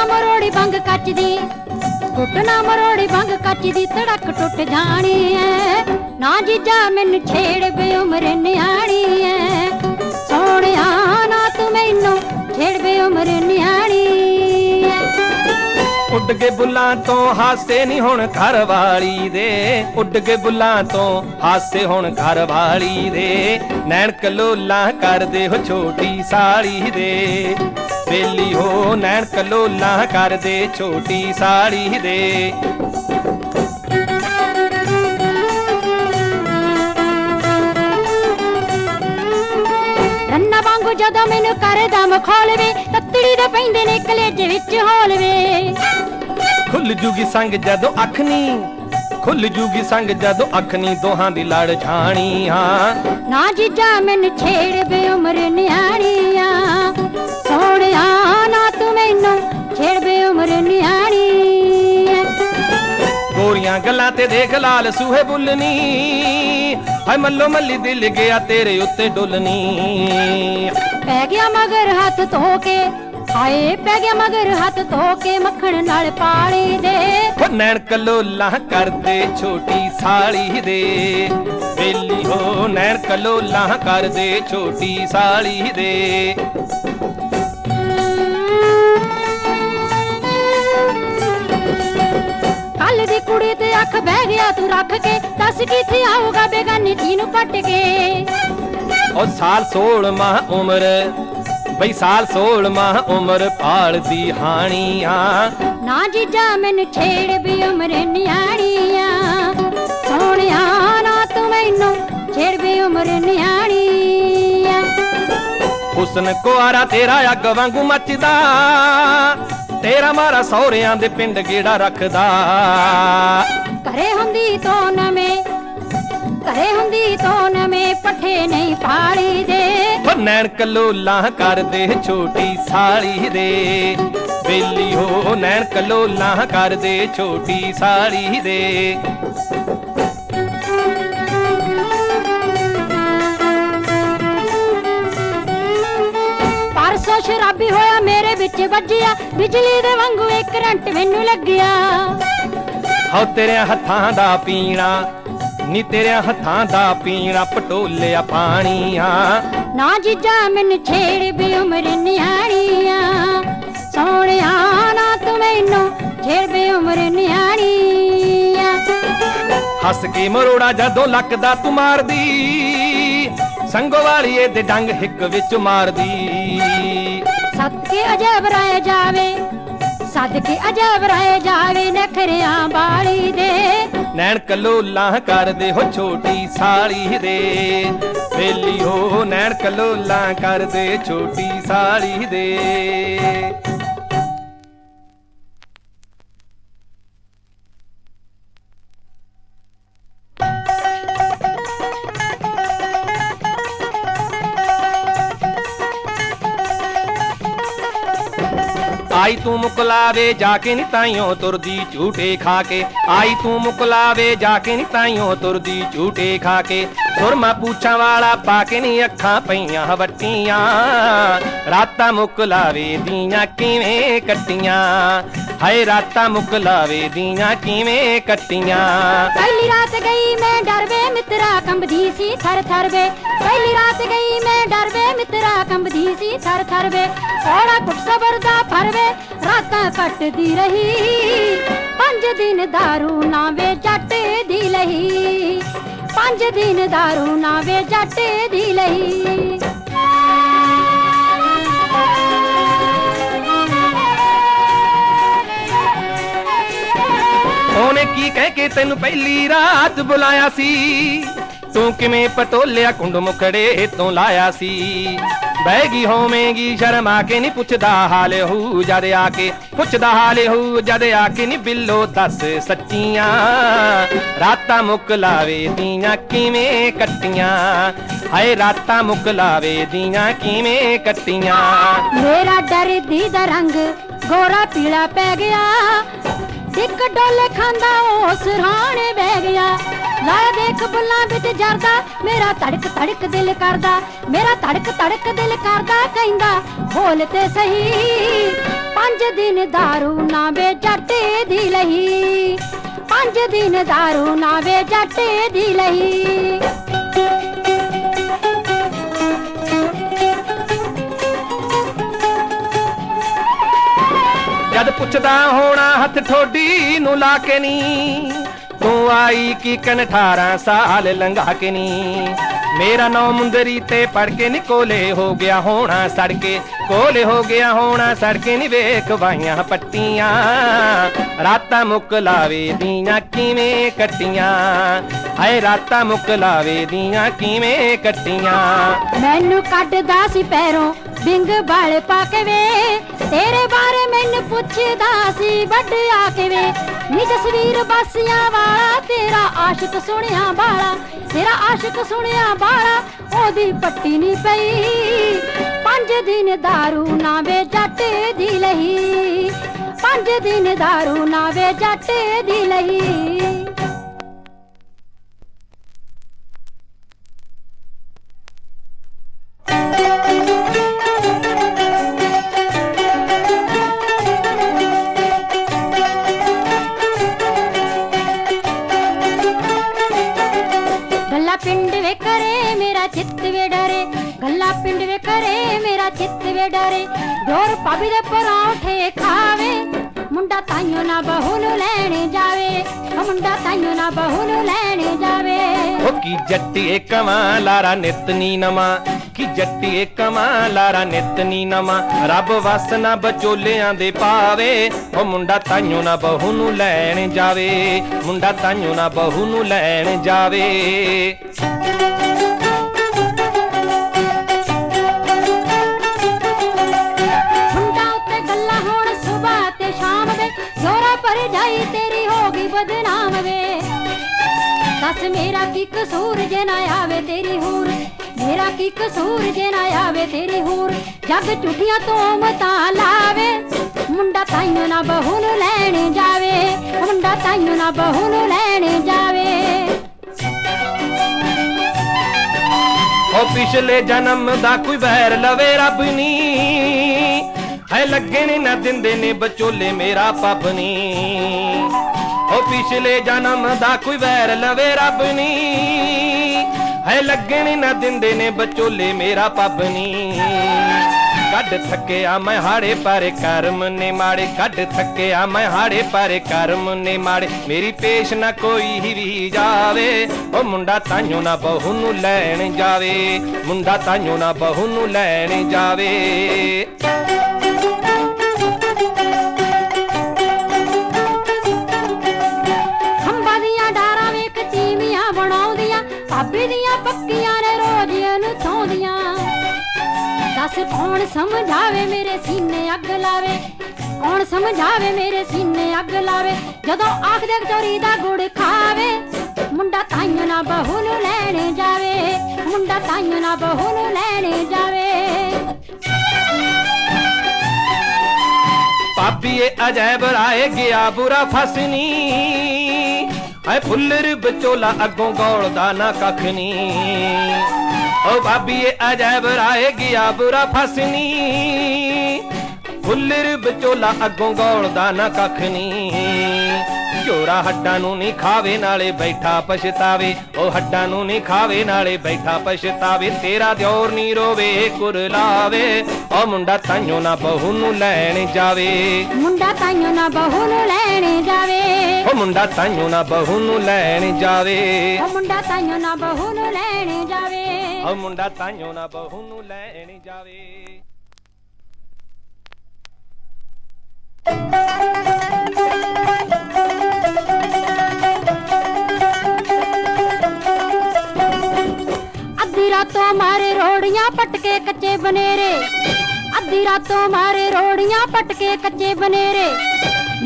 ਨਾ ਮਰੋੜੀ ਬੰਗ ਕੱਚ ਦੀ ਟੁੱਟ ਨਾ ਮਰੋੜੀ ਬੰਗ ਕੱਚ ਦੀ ਧੜਕ ਟੁੱਟ ਜਾਣੀ ਐ। ਨਾ ਜੀਜਾ ਮੈਨੂੰ ਛੇੜ ਬੇ ਨਿਆਣੀ ਐ। ਸੋਹਣਿਆ, ਨਾ ਤੂੰ ਮੈਨੂੰ ਛੇੜ ਬੇ ਨਿਆਣੀ ਉੱਡ ਕੇ ਬੁੱਲਾਂ ਤੋਂ ਹਾਸੇ ਨਹੀਂ ਹੁਣ ਘਰ ਵਾਲੀ ਦੇ। ਉੱਡ ਕੇ ਬੁੱਲਾਂ ਤੋਂ ਹਾਸੇ ਹੁਣ ਘਰ ਵਾਲੀ ਦੇ। ਨੈਣ ਕਲੋਲਾ ਕਰਦੇ ਹੋ ਛੋਟੀ ਸਾਲੀ ਦੇ। ਬੇਲੀ ਹੋ ਨੈਣ ਕਲੋਲਾ ਕਰਦੇ ਛੋਟੀ ਸਾਲੀ ਦੇ। ਰੰਨਾ ਵਾਂਗੂ ਜਦੋਂ ਮੈਨੂੰ ਕਰਦਾ ਮਖੌਲਵੇ ਤੱਤੜੀ ਦੇ ਪੈਂਦੇ ਨੇ ਕਲੇਜੇ ਵਿੱਚ ਹੋਲਵੇ ਖੁੱਲ ਜੂਗੀ ਸੰਗ ਜਦੋਂ ਅੱਖ ਨੀ ਖੁੱਲ ਜੂਗੀ ਸੰਗ ਜਦੋਂ ਅੱਖ ਨੀ ਦੋਹਾਂ ਦੀ ਲੜ ਜਾਣੀ ਹਾਂ ਨਾ ਜੀਜਾ ਮੈਨੂੰ ਛੇੜ ਬੇ ਉਮਰ ਨਿਆਣੀ ਆ। ਸੋਹਣਿਆ ਨਾ ਤੂੰ ਮੈਨੂੰ ਛੇੜ ਬੇ ਉਮਰ ਨਿਆਣੀ ਆ ਗੋਰੀਆਂ ਗੱਲਾਂ ਤੇ ਦੇਖ ਲਾਲ ਸੂਹੇ ਬੁੱਲਨੀ ਹਾਏ ਮੱਲੋ ਮੱਲੀ ਦਿਲ ਗਿਆ ਤੇਰੇ ਉੱਤੇ ਡੁੱਲਨੀ ਪੈ ਗਿਆ ਮਗਰ ਹੱਥ ਧੋ ਕੇ ਹਾਏ ਪੈ ਗਿਆ ਮਗਰ ਹੱਥ ਧੋ ਕੇ ਮੱਖਣ ਨਾਲ ਪਾਲੀ ਦੇ। ਹੋ ਨੈਣ ਕਲੋਲਾ ਕਰਦੇ ਛੋਟੀ ਸਾਲੀ ਦੇ। ਬੇਲੀ ਹੋ ਨੈਣ ਕਲੋਲਾ ਕਰਦੇ ਛੋਟੀ ਸਾਲੀ ਦੇ। ਕੁੜੀ ਤੇ ਅੱਖ ਬਹਿ ਗਿਆ ਤੂੰ ਰੱਖ ਕੇ ਦੱਸ ਕਿੱਥੇ ਆਊਗਾ ਬੇਗਾਨੀ ਧੀ ਨੂੰ ਪੱਟ ਕੇ? ਉਹ ਸਾਲ 16 ਮਾਹ ਉਮਰ ਬਈ ਸਾਲ 16 ਮਾਹ ਉਮਰ ਪਾਲਦੀ ਹਾਣੀਆਂ। ਨਾ ਜੀਜਾ ਮੈਨੂੰ ਛੇੜ ਵੀ ਉਮਰ ਨਿਆਣੀ ਆ ਸੋਹਣਿਆ ਨਾ ਤੂੰ ਮੈਨੂੰ ਛੇੜ ਵੀ ਉਮਰ ਨਿਆਣੀ ਆ ਹੁਸਨ ਕੁਆਰਾ ਤੇਰਾ ਅੱਗ ਵਾਂਗੂ ਮੱਚਦਾ। ਤੇਰਾ ਮਾਰਾ ਸਹੁਰਿਆਂ ਦੇ ਪਿੰਡ ਗੇੜਾ ਰੱਖਦਾ। ਘਰੇ ਹੁੰਦੀ ਤੋਂ ਨਵੇਂ ਘਰੇ ਹੁੰਦੀ ਤੋਂ ਨਵੇਂ ਪੱਠੇ ਨਹੀਂ ਪਾਲੀ ਦੇ ਉਹ ਨੈਣ ਕਲੋਲਾ ਕਰਦੇ ਛੋਟੀ ਸਾਲੀ ਦੇ। ਬੇਲੀ ਹੋ ਨੈਣ ਕਲੋਲਾ ਕਰਦੇ ਛੋਟੀ ਸਾਲੀ ਦੇ। ਸ਼ਰਾਬੀ ਹੋਇਆ ਮੇਰੇ ਵਿੱਚ ਵੱਜਿਆ। ਬਿਜਲੀ ਦੇ ਵਾਂਗੂ ਇੱਕ ਕਰੰਟ ਮੈਨੂੰ ਲੱਗਿਆ। ਹੋ ਤੇਰੇ ਹੱਥਾਂ ਦਾ ਪੀਣਾ ਨੀ ਤੇਰੇ ਹੱਥਾਂ ਦਾ ਪੀਣਾ ਪਟੋਲਿਆ ਪਾਣੀਆਂ। ਨਾ ਜੀਜਾ ਮੈਨੂੰ ਛੇੜ ਵੀ ਉਮਰ ਨਿਆਣੀ ਆ ਸੋਹਣਿਆ ਨਾ ਤੂੰ ਮੈਨੂੰ ਛੇੜ ਵੀ ਉਮਰ ਨਿਆਣੀ ਆ ਹੱਸ ਕੇ ਮਰੋੜਾ ਜਦੋਂ ਲੱਕਦਾ ਤੂੰ ਮਾਰਦੀ ਸੰਗੋ ਵਾਲੀਏ ਦੇ ਡੰਗ ਹਿੱਕ ਵਿੱਚ ਮਾਰਦੀ। ਸਦਕੇ ਅਜਬ ਰਾਏ ਜਾਵੇ, ਸਦਕੇ ਅਜਬ ਰਾਏ ਜਾਵੇ ਨਖਰਿਆਂ ਬਾਲੀ ਦੇ। ਨੈਣ ਕਲੋਲਾ ਕਰਦੇ ਹੋ ਛੋਟੀ ਸਾਲੀ ਦੇ। ਵੇਲੀ ਹੋ ਨੈਣ ਕਲੋਲਾ ਕਰਦੇ ਛੋਟੀ ਸਾਲੀ ਦੇ। ਆਈ ਤੂੰ ਮੁਕਲਾਵੇ, ਜਾ ਕੇ ਨੀ ਤਾਈਓ ਤੁਰਦੀ ਝੂਟੇ ਖਾ ਕੇ। ਆਈ ਤੂੰ ਮੁਕਲਾਵੇ, ਜਾ ਕੇ ਨੀ ਤਾਈਓ ਤੁਰਦੀ ਝੂਟੇ ਖਾ ਕੇ। ਸੁਰਮਾ ਪੂਛਾਂ ਵਾਲਾ ਪਾ ਕੇ ਨੀ ਅੱਖਾਂ ਪਈਆਂ ਵੱਟੀਆਂ ਰਾਤਾਂ ਮੁਕਲਾਵੇ ਦੀਆਂ ਕਿਵੇਂ ਕੱਟੀਆਂ। ਹਾਏ ਰਾਤਾਂ ਮੁੱਕ ਲਾਵੇ ਦੀਆਂ ਕਿਵੇਂ ਕੱਟੀਆਂ। ਪਹਿਲੀ ਰਾਤ ਗਈ ਮੈਂ ਡਰਵੇ ਮਿੱਤਰਾ ਕੰਬਦੀ ਸੀ ਥਰ ਥਰ ਵੇ। ਪਹਿਲੀ ਰਾਤ ਗਈ ਮੈਂ ਡਰਵੇ ਮਿੱਤਰਾ ਕੰਬਦੀ ਸੀ ਥਰ ਥਰ ਵੇ। ਥੋੜਾ ਕੁਝ ਸਬਰ ਦਾ ਫਰਵੇ ਰਾਤਾਂ ਕੱਟਦੀ ਰਹੀ। ਪੰਜ ਦਿਨ ਦਾਰੂ ਨਾ ਵੇ, ਜੱਟ ਦੀ ਲਈ। ਪੰਜ ਦਿਨ ਦਾਰੂ ਨਾ ਵੇ, ਜੱਟ ਦੀ ਲਈ। ਕੀ ਕਹਿ ਕੇ ਤੈਨੂੰ ਪਹਿਲੀ ਰਾਤ ਬੁਲਾਇਆ ਸੀ। ਤੂੰ ਕਿਵੇਂ ਪਟੋਲਿਆ ਕੁੰਡ ਮੁਖੜੇ ਤੋਂ ਲਾਇਆ ਸੀ। ਬਹਿ ਹੋਵੇਂਗੀ, ਸ਼ਰਮਾ ਕੇ ਨਹੀਂ ਪੁੱਛਦਾ ਹਾਲ ਹੂ ਜਦ ਆ ਕੇ ਪੁੱਛਦਾ ਹਾਲ ਹੂ ਜਦ ਆ ਕੇ ਨਹੀਂ ਬਿੱਲੋ ਦੱਸ ਸੱਚੀਆਂ। ਰਾਤਾਂ ਮੁੱਕ ਲਾਵੇ ਦੀਆਂ ਕਿਵੇਂ ਕੱਟੀਆਂ? ਹਾਏ, ਰਾਤਾਂ ਮੁੱਕ ਲਾਵੇ ਦੀਆਂ ਕਿਵੇਂ ਕੱਟੀਆਂ? ਮੇਰਾ ਡਰਦੀ ਦਾ ਰੰਗ ਗੋਰਾ ਪੀਲਾ ਪੈ ਗਿਆ। ਇੱਕ ਡੋਲੇ ਖਾਂਦਾ ਉਹ ਸਿਰਹਾਣੇ ਬਹਿ ਗਿਆ ਲਾਇਆ ਦੇਖ ਬੁੱਲਾਂ ਵਿੱਚ ਜਰਦਾ ਮੇਰਾ ਧੜਕ ਧੜਕ ਦਿਲ ਕਰਦਾ ਮੇਰਾ ਧੜਕ ਧੜਕ ਦਿਲ ਕਰਦਾ ਕਹਿੰਦਾ ਬੋਲ ਤੇ ਸਹੀ ਪੰਜ ਦਿਨ दारू ਨਾ ਵੇ ਜੱਟ ਦੀ ਲਈ ਪੰਜ ਦਿਨ दारू ਨਾ ਵੇ ਜੱਟ ਦੀ ਲਈ ਪੁੱਛਦਾ ਹੋਣਾ, ਹੱਥ ਠੋਡੀ ਨੂੰ ਲਾ ਕੇ ਨੀ। ਤੂੰ ਆਈ ਕੀ ਕਨ 18 ਸਾਲ ਲੰਘਾ ਕੇ ਨੀ। ਮੇਰਾ ਨੌ ਮੁੰਦਰੀ ਤੇ ਪੜ ਕੇ ਨੀ ਕੋਲੇ ਹੋ ਗਿਆ ਹੋਣਾ, ਸੜ ਕੋਲੇ ਹੋ ਗਿਆ ਹੋਣਾ, ਸੜ ਨੀ ਵੇਖ ਵਾਈਆਂ ਪੱਟੀਆਂ। ਰਾਤਾਂ ਮੁੱਕ ਲਾਵੇ ਦੀਆਂ ਕਿਵੇਂ ਕੱਟੀਆਂ? ਹਾਏ, ਰਾਤਾਂ ਮੁੱਕ ਲਾਵੇ ਦੀਆਂ ਕਿਵੇਂ ਕੱਟੀਆਂ? ਮੈਨੂੰ ਕੱਢਦਾ ਸੀ ਪੈਰੋਂ ਬਿੰਗ ਵਾਲੇ ਪਾ ਕੇ ਵੇ ਤੇਰੇ ਬਾਰੇ ਮੈਨੂੰ ਪੁੱਛਦਾ ਸੀ ਵੱਡ ਆ ਕੇ ਵੇ ਨੀ ਜਸਵੀਰ ਬਾਸੀਆਂ ਵਾਲਾ ਤੇਰਾ ਆਸ਼ਿਕ ਸੁਣਿਆ ਬਾਲਾ ਤੇਰਾ ਆਸ਼ਿਕ ਸੁਣਿਆ ਬਾਲਾ ਉਹਦੀ ਪੱਟੀ ਨਹੀਂ ਪਈ ਪੰਜ ਦਿਨ दारू ਨਾ ਵੇ ਜੱਟ ਦੀ ਲਈ ਪੰਜ ਦਿਨ दारू ਨਾ ਵੇ ਜੱਟ ਦੀ ਲਈ ਗੱਲਾ ਪਿੰਡ ਵੇ ਕਰੇ ਮੇਰਾ ਚਿੱਤ ਵੇ ਡਰੇ। ਡੋਰ ਪਾਬੀ ਦੇ ਪਰੌਂਠੇ ਖਾਵੇ। ਮੁੰਡਾ ਤਾਈਓ ਨਾ ਬਹੂ ਨੂੰ ਲੈਣ ਜਾਵੇ। ਉਹ ਮੁੰਡਾ ਤਾਈਓ ਨਾ ਬਹੂ ਨੂੰ ਲੈਣ ਜਾਵੇ। ਉਹ ਕੀ ਜੱਟੀਏ ਕਮਾਂ ਲਾਰਾ ਨਿਤ ਨੀ ਨਵਾਂ। ਕੀ ਜੱਟੀਏ ਕਮਾਂ ਲਾਰਾ ਨਿਤ ਨੀ ਰੱਬ ਵਸ ਨਾ ਬਚੋਲਿਆਂ ਦੇ ਪਾਵੇ। ਉਹ ਮੁੰਡਾ ਤਾਈਓ ਨਾ ਬਹੂ ਨੂੰ ਲੈਣ ਜਾਵੇ। ਮੁੰਡਾ ਤਾਈਓ ਨਾ ਬਹੂ ਨੂੰ ਲੈਣ ਜਾਵੇ। ਪਰ ਜਾਈ ਤੇਰੀ ਹੋ ਗਈ ਬਦਨਾਮ ਵੇ। ਦੱਸ ਮੇਰਾ ਕੀ ਕਸੂਰ ਜੇ ਨਾ ਆਵੇ ਤੇਰੀ ਹੂਰ। ਮੇਰਾ ਕੀ ਕਸੂਰ ਜੇ ਨਾ ਆਵੇ ਤੇਰੀ ਹੂਰ। ਜੱਗ ਝੂਠੀਆਂ ਤੋਂ ਮਤਾਂ ਲਾਵੇ। ਮੁੰਡਾ ਤਾਈਓ ਨਾ ਬਹੂ ਨੂੰ ਲੈਣ ਜਾਵੇ। ਮੁੰਡਾ ਤਾਈਓ ਨਾ ਬਹੂ ਨੂੰ ਲੈਣ ਜਾਵੇ। ਉਹ ਪਿਛਲੇ ਜਨਮ ਦਾ ਕੋਈ ਵੈਰ ਲਵੇ ਰੱਬ ਨੀ। ਹੈ ਲੱਗੇ ਨੇ ਨਾ ਦਿੰਦੇ ਨੇ ਬਚੋਲੇ ਮੇਰਾ ਪੱਬ ਨੀ। ਉਹ ਪਿਛਲੇ ਜਨਮ ਦਾ ਕੋਈ ਵੈਰ ਲਵੇ ਰੱਬ ਨੀ। ਹੈ ਲੱਗੇ ਨਾ ਦਿੰਦੇ ਨੇ ਬਚੋਲੇ ਮੇਰਾ ਪੱਬ ਨੀ। ਕੱਢ ਥੱਕਿਆ ਮੈਂ ਹਾੜੇ ਪਰ ਕਰਮ ਨੇ ਮਾੜੇ। ਕੱਢ ਥੱਕਿਆ ਮੈਂ ਹਾੜੇ ਪਰ ਕਰਮ ਨੇ ਮਾੜੇ। ਮੇਰੀ ਪੇਸ਼ ਨਾ ਕੋਈ ਵੀ ਜਾਵੇ। ਉਹ ਮੁੰਡਾ ਤਾਈਓ ਨਾ ਬਹੂ ਨੂੰ ਲੈਣ ਜਾਵੇ। ਮੁੰਡਾ ਤਾਈਓ ਨਾ ਬਹੂ ਨੂੰ ਲੈਣ ਜਾਵੇ। ਦੱਸ ਕੌਣ ਸਮਝਾਵੇ ਮੇਰੇ ਸੀਨੇ ਅੱਗ ਲਾਵੇ? ਕੌਣ ਸਮਝਾਵੇ ਮੇਰੇ ਸੀਨੇ ਅੱਗ ਲਾਵੇ? ਜਦੋਂ ਆਖਦੇ ਚੋਰੀ ਦਾ ਗੁੜ ਖਾਵੇ, ਮੁੰਡਾ ਤਾਈਓ ਨਾ ਬਹੂ ਨੂੰ ਲੈਣ ਜਾਵੇ, ਮੁੰਡਾ ਤਾਈਓ ਨਾ ਬਹੂ ਨੂੰ ਲੈਣ ਜਾਵੇ। ਪਾਪੀਏ ਅਜੈਬ ਰਾਏ ਗਿਆ ਬੁਰਾ ਫਸਨੀ। ਐ ਫੁੱਲਰ ਵਿਚੋਲਾ ਅੱਗੋਂ ਗੋਲਦਾ ਨਾ ਕੱਖ ਨੀ। ਓ ਬਾਬੀਏ ਅਜੈਬ ਰਾਏ ਗਿਆ ਬੁਰਾ ਫਸਨੀ। ਫੁੱਲਰ ਵਿਚੋਲਾ ਅੱਗੋਂ ਗੋਲਦਾ ਨਾ ਕੱਖ ਨੀ। ਝੋਰਾ ਹੱਡਾਂ ਨੂੰ ਨਹੀਂ ਖਾਵੇ ਨਾਲੇ ਬੈਠਾ ਪਛਤਾਵੇ। ਉਹ ਹੱਡਾਂ ਨੂੰ ਨਹੀਂ ਖਾਵੇ ਨਾਲੇ ਬੈਠਾ ਪਛਤਾਵੇ। ਤੇਰਾ ਦਿਓਰ ਨਹੀਂ ਰੋਵੇ ਕੁਰਲਾਵੇ ਉਹ ਮੁੰਡਾ ਤਾਈਓ ਨਾ ਬਹੂ ਨੂੰ ਲੈਣ ਜਾਵੇ। ਮੁੰਡਾ ਤਾਈਓ ਨਾ ਬਹੂ ਨੂੰ ਲੈਣ ਜਾਵੇ। ਉਹ ਮੁੰਡਾ ਤਾਈਓ ਨਾ ਬਹੂ ਨੂੰ ਲੈਣ ਜਾਵੇ। ਉਹ ਮੁੰਡਾ ਤਾਈਓ ਨਾ ਬਹੂ ਨੂੰ ਲੈਣ ਜਾਵੇ। ਉਹ ਮੁੰਡਾ ਤਾਈਓ ਨਾ ਬਹੂ ਨੂੰ ਲੈਣ ਜਾਵੇ। ਅੱਧੀ ਰਾਤੋਂ ਮਾਰੇ ਰੋੜੀਆਂ ਪਟਕੇ ਕੱਚੇ ਬਨੇਰੇ। ਅੱਧੀ ਰਾਤੋਂ ਮਾਰੇ ਰੋੜੀਆਂ ਪਟਕੇ ਕੱਚੇ ਬਨੇਰੇ।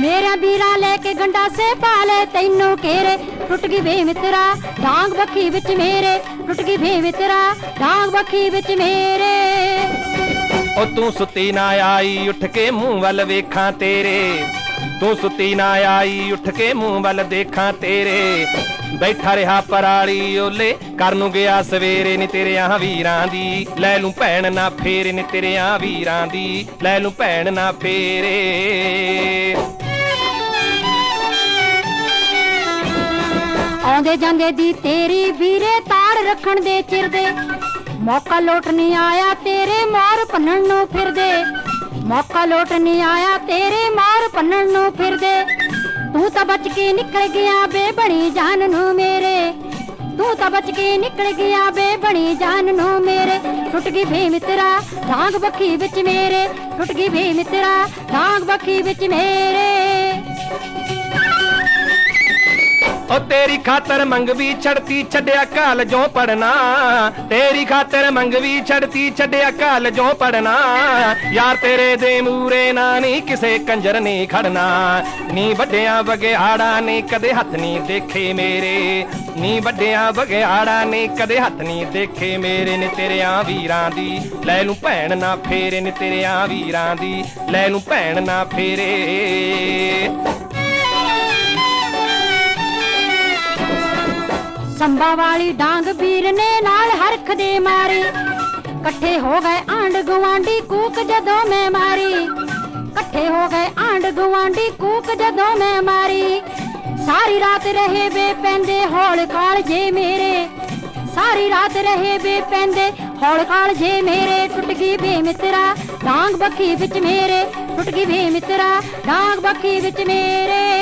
ਮੇਰਾ ਵੀਰਾ ਲੈ ਕੇ ਗੰਡਾਸੇ ਪਾ ਲੈ, ਤੈਨੂੰ ਘੇਰੇ। ਟੁੱਟ ਗਈ ਵੇ ਮਿੱਤਰਾ ਡਾਂਗ ਬੱਖੀ ਵਿੱਚ ਮੇਰੇ। ਟੁੱਟ ਗਈ ਵੇ ਮਿੱਤਰਾ ਡਾਂਗ ਬੱਖੀ ਵਿੱਚ ਮੇਰੇ। ਉਹ ਤੂੰ ਸੁੱਤੀ ਨਾ ਆਈ, ਉੱਠ ਕੇ ਮੂੰਹ ਵੱਲ ਵੇਖਾਂ ਤੇਰੇ। ਤੂੰ ਸੁੱਤੀ ਨਾ ਆਈ, ਉੱਠ ਕੇ ਮੂੰਹ ਵੱਲ ਦੇਖਾਂ ਤੇਰੇ। ਬੈਠਾ ਰਿਹਾ ਪਰਾਲੀ ਓਲੇ ਕਰ ਨੂੰ ਗਿਆ ਸਵੇਰੇ ਨੀ ਤੇਰਿਆਂ ਵੀਰਾਂ ਦੀ। ਲੈ ਲੂੰ ਭੈਣ ਨਾ ਫੇਰੇ ਨੀ ਤੇਰਿਆਂ ਵੀਰਾਂ ਦੀ। ਲੈ ਲੂੰ ਭੈਣ ਨਾ ਫੇਰੇ। ਆਉਂਦੇ ਜਾਂਦੇ ਦੀ ਤੇਰੀ ਵੀਰੇ ਤਾੜ ਰੱਖਣ ਦੇ ਚਿਰ ਦੇ। ਮੌਕਾ ਲੋਟ ਨਹੀਂ ਆਇਆ ਤੇਰੇ ਮਾਰ ਭੰਨਣ ਨੂੰ ਫਿਰਦੇ। ਮੌਕਾ ਲੋਟ ਨਹੀਂ ਆਇਆ ਤੇਰੇ ਮਾਰ ਭੰਨਣ ਨੂੰ ਫਿਰਦੇ। ਤੂੰ ਤਾਂ ਬਚ ਕੇ ਨਿਕਲ ਗਿਆ ਬੇਬਣੀ ਜਾਨ ਨੂੰ ਮੇਰੇ। ਤੂੰ ਤਾਂ ਬਚ ਕੇ ਨਿਕਲ ਗਿਆ ਬੇਬਣੀ ਜਾਨ ਨੂੰ ਮੇਰੇ। ਟੁੱਟ ਗਈ ਵੇ ਮਿੱਤਰਾ ਡਾਂਗ ਬੱਖੀ ਵਿੱਚ ਮੇਰੇ। ਟੁੱਟ ਗਈ ਵੇ ਮਿੱਤਰਾ ਡਾਂਗ ਬੱਖੀ ਵਿੱਚ ਮੇਰੇ। ਓ ਤੇਰੀ ਖਾਤਰ ਮੰਗਵੀ ਛੜਤੀ ਛੱਡਿਆ ਕਾਲ ਜੋ ਪੜਨਾ ਤੇਰੀ ਖਾਤਰ ਮੰਗਵੀ ਛੜਤੀ ਛੱਡਿਆ ਕਾਲ ਜੋ ਪੜਨਾ ਯਾਰ ਤੇਰੇ ਦੇ ਮੂਰੇ ਨਾ ਨਹੀਂ ਕਿਸੇ ਕੰਜਰ ਨੇ ਖੜਨਾ। ਨੀ ਵੱਡਿਆਂ ਬਗਿਆੜਾ ਨੇ ਕਦੇ ਹੱਥ ਨਹੀਂ ਦੇਖੇ ਮੇਰੇ। ਨੀ ਵੱਡਿਆਂ ਬਗਿਆੜਾ ਨੇ ਕਦੇ ਹੱਥ ਨਹੀਂ ਦੇਖੇ ਮੇਰੇ। ਨੇ ਤੇਰਿਆਂ ਵੀਰਾਂ ਦੀ, ਲੈ ਲੂੰ ਭੈਣ ਨਾ ਫੇਰੇ। ਨੇ ਤੇਰਿਆਂ ਵੀਰਾਂ ਦੀ, ਲੈ ਲੂੰ ਭੈਣ ਨਾ ਫੇਰੇ। ਸੰਭਾ ਵਾਲੀ ਡਾਂਗ ਵੀਰ ਨੇ ਨਾਲ ਹਰਖ ਦੇ ਮਾਰੀ। ਇਕੱਠੇ ਹੋ ਗਏ ਆਂਡ ਗਵਾਂਡੀ ਕੂਕ ਜਦੋਂ ਮੈਂ ਮਾਰੀ। ਇਕੱਠੇ ਹੋ ਗਏ ਆਂਡ ਗਵਾਂਡੀ ਕੂਕ ਜਦੋਂ ਮੈਂ ਮਾਰੀ। ਸਾਰੀ ਰਾਤ ਰਹੇ ਬੇ ਪੈਂਦੇ ਹੌਲ ਕਾਲ ਜੇ ਮੇਰੇ। ਸਾਰੀ ਰਾਤ ਰਹੇ ਬੇ ਪੈਂਦੇ ਹੌਲ ਕਾਲ ਜੇ ਮੇਰੇ। ਟੁੱਟ ਗਈ ਬੇ ਮਿੱਤਰਾ, ਡਾਂਗ ਬੱਖੀ ਵਿੱਚ ਮੇਰੇ। ਟੁੱਟ ਗਈ ਬੇ ਮਿੱਤਰਾ, ਡਾਂਗ ਬੱਖੀ ਵਿੱਚ ਮੇਰੇ।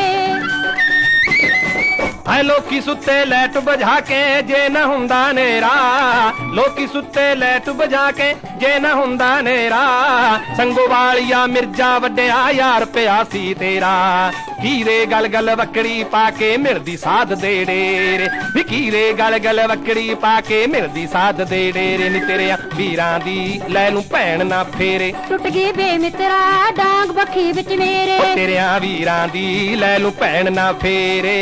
ਹਾਏ ਲੋਕੀ ਸੁੱਤੇ ਲੈਟ ਬੁਝਾ ਕੇ ਜੇ ਨਾ ਹੁੰਦਾ ਨੇਰਾ ਲੋਕੀ ਸੁੱਤੇ ਲੈਟ ਬੁਝਾ ਕੇ ਜੇ ਨਾ ਹੁੰਦਾ ਨੇਰਾ। ਸੰਗੋ ਵਾਲੀਆ ਮਿਰਜ਼ਾ ਵੱਡਿਆ ਯਾਰ ਪਿਆ ਸੀ ਤੇਰਾ। ਕੀਰੇ ਗਲ ਗਲ ਵਕੜੀ ਪਾ ਕੇ ਮਿਰਦੀ ਸਾਧ ਦੇ ਡੇਰੇ। ਵੀ ਕੀਰੇ ਗਲ ਗਲ ਵਕੜੀ ਪਾ ਕੇ ਮਿਰਦੀ ਸਾਧ ਦੇ ਡੇਰੇ। ਨੀ ਤੇਰੇ ਵੀਰਾਂ ਦੀ ਲੈ ਨੂੰ ਭੈਣ ਨਾ ਫੇਰੇ। ਟੁੱਟ ਗਈ ਬੇ ਮਿੱਤਰਾ ਡਾਂਗ ਬੱਖੀ ਵਿੱਚ ਮੇਰੇ ਤੇਰਿਆਂ ਵੀਰਾਂ ਦੀ ਲੈ ਲੂ ਭੈਣ ਨਾ ਫੇਰੇ।